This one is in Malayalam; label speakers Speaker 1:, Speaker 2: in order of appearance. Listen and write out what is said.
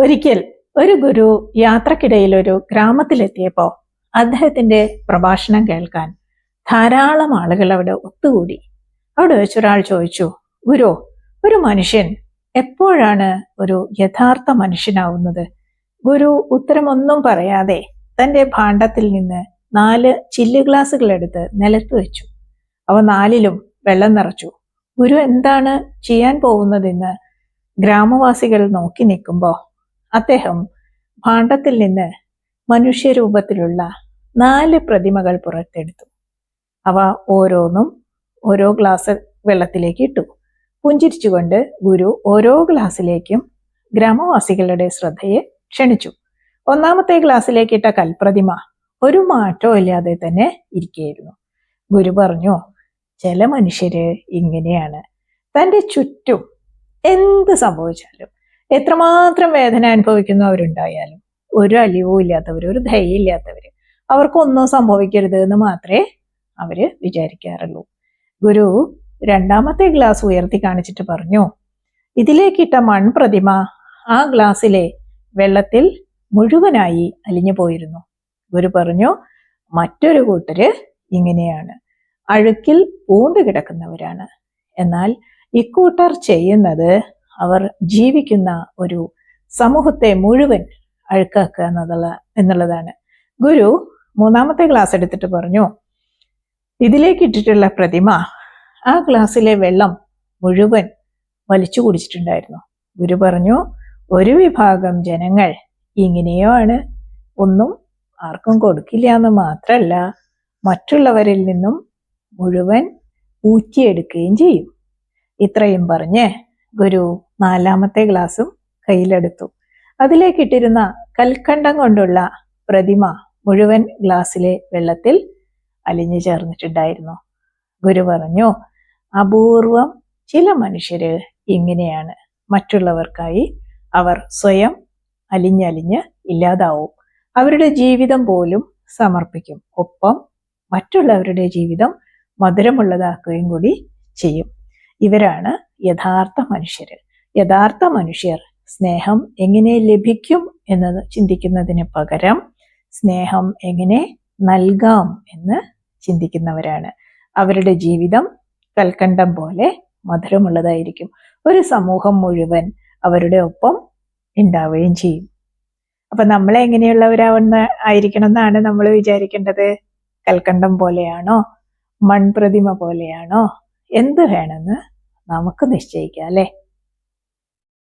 Speaker 1: ഒരിക്കൽ ഒരു ഗുരു യാത്രക്കിടയിൽ ഒരു ഗ്രാമത്തിലെത്തിയപ്പോൾ അദ്ദേഹത്തിന്റെ പ്രഭാഷണം കേൾക്കാൻ ധാരാളം ആളുകൾ അവിടെ ഒത്തുകൂടി. അവിടെ വെച്ചൊരാൾ ചോദിച്ചു ഗുരു ഒരു മനുഷ്യൻ എപ്പോഴാണ് ഒരു യഥാർത്ഥ മനുഷ്യനാവുന്നത്? ഗുരു ഉത്തരമൊന്നും പറയാതെ തന്റെ ഭാണ്ഡത്തിൽ നിന്ന് നാല് ചില്ല് ഗ്ലാസുകൾ എടുത്ത് നിലത്ത് വെച്ചു. അവ നാലിലും വെള്ളം നിറച്ചു. ഗുരു എന്താണ് ചെയ്യാൻ പോകുന്നതെന്ന് ഗ്രാമവാസികൾ നോക്കി നിൽക്കുമ്പോൾ അദ്ദേഹം ഭാണ്ഡത്തിൽ നിന്ന് മനുഷ്യരൂപത്തിലുള്ള നാല് പ്രതിമകൾ പുറത്തെടുത്തു. അവ ഓരോന്നും ഓരോ ഗ്ലാസ് വെള്ളത്തിലേക്ക് ഇട്ടു. പുഞ്ചിരിച്ചുകൊണ്ട് ഗുരു ഓരോ ഗ്ലാസ്സിലേക്കും ഗ്രാമവാസികളുടെ ശ്രദ്ധയെ ക്ഷണിച്ചു. ഒന്നാമത്തെ ഗ്ലാസ്സിലേക്ക് ഇട്ട കൽപ്രതിമ ഒരു മാറ്റവും ഇല്ലാതെ തന്നെ ഇരിക്കുകയായിരുന്നു ഗുരു പറഞ്ഞു ചില മനുഷ്യര് ഇങ്ങനെയാണ്. തന്റെ ചുറ്റും എന്ത് സംഭവിച്ചാലും എത്രമാത്രം വേദന അനുഭവിക്കുന്നു അവരുണ്ടായാലും. ഒരു അലിവും ഇല്ലാത്തവർ ഒരു ധൈര്യം ഇല്ലാത്തവർ അവർക്കൊന്നും സംഭവിക്കരുത് എന്ന് മാത്രമേ അവർ വിചാരിക്കാറുള്ളൂ. ഗുരു രണ്ടാമത്തെ ഗ്ലാസ് ഉയർത്തി കാണിച്ചിട്ട് പറഞ്ഞു ഇതിലേക്കിട്ട മൺപ്രതിമ ആ ഗ്ലാസ്സിലെ വെള്ളത്തിൽ മുഴുവനായി അലിഞ്ഞു പോയിരുന്നു. ഗുരു പറഞ്ഞു മറ്റൊരു കൂട്ടര് ഇങ്ങനെയാണ്. അഴുക്കിൽ പൂണ്ടു കിടക്കുന്നവരാണ്. എന്നാൽ ഇക്കൂട്ടർ ചെയ്യുന്നത് അവർ ജീവിക്കുന്ന ഒരു സമൂഹത്തെ മുഴുവൻ അഴുക്കാക്കുക എന്നുള്ള എന്നുള്ളതാണ്. ഗുരു മൂന്നാമത്തെ ഗ്ലാസ് എടുത്തിട്ട് പറഞ്ഞു ഇതിലേക്ക് ഇട്ടിട്ടുള്ള പ്രതിമ ആ ഗ്ലാസ്സിലെ വെള്ളം മുഴുവൻ വലിച്ചു കുടിച്ചിട്ടുണ്ടായിരുന്നു. ഗുരു പറഞ്ഞു ഒരു വിഭാഗം ജനങ്ങൾ ഇങ്ങനെയോ ആണ് ഒന്നും ആർക്കും കൊടുക്കില്ല എന്ന് മാത്രമല്ല മറ്റുള്ളവരിൽ നിന്നും മുഴുവൻ ഊറ്റിയെടുക്കുകയും ചെയ്യും. ഇത്രയും പറഞ്ഞ് ഗുരു നാലാമത്തെ ഗ്ലാസും കയ്യിലെടുത്തു. അതിലേക്കിട്ടിരുന്ന കൽക്കണ്ടം കൊണ്ടുള്ള പ്രതിമ മുഴുവൻ ഗ്ലാസ്സിലെ വെള്ളത്തിൽ അലിഞ്ഞു ചേർന്നിട്ടുണ്ടായിരുന്നു. ഗുരു പറഞ്ഞു അപൂർവം ചില മനുഷ്യര് ഇങ്ങനെയാണ്. മറ്റുള്ളവർക്കായി അവർ സ്വയം അലിഞ്ഞലിഞ്ഞ് ഇല്ലാതാവും. അവരുടെ ജീവിതം പോലും സമർപ്പിക്കും. ഒപ്പം മറ്റുള്ളവരുടെ ജീവിതം മധുരമുള്ളതാക്കുകയും കൂടി ചെയ്യും. ഇവരാണ് യഥാർത്ഥ മനുഷ്യര് യഥാർത്ഥ മനുഷ്യർ സ്നേഹം എങ്ങനെ ലഭിക്കും എന്നത് ചിന്തിക്കുന്നതിന് പകരം സ്നേഹം എങ്ങനെ നൽകാം എന്ന് ചിന്തിക്കുന്നവരാണ്. അവരുടെ ജീവിതം കൽക്കണ്ടം പോലെ മധുരമുള്ളതായിരിക്കും. ഒരു സമൂഹം മുഴുവൻ അവരുടെ ഒപ്പം ഉണ്ടാവുകയും ചെയ്യും. അപ്പൊ നമ്മൾ എങ്ങനെയുള്ളവരാവുന്ന ആയിരിക്കണം എന്നാണ് നമ്മൾ വിചാരിക്കേണ്ടത്? കൽക്കണ്ടം പോലെയാണോ? മൺപ്രതിമ പോലെയാണോ? എന്ത് വേണമെന്ന് നമുക്ക് നിശ്ചയിക്കാം അല്ലേ?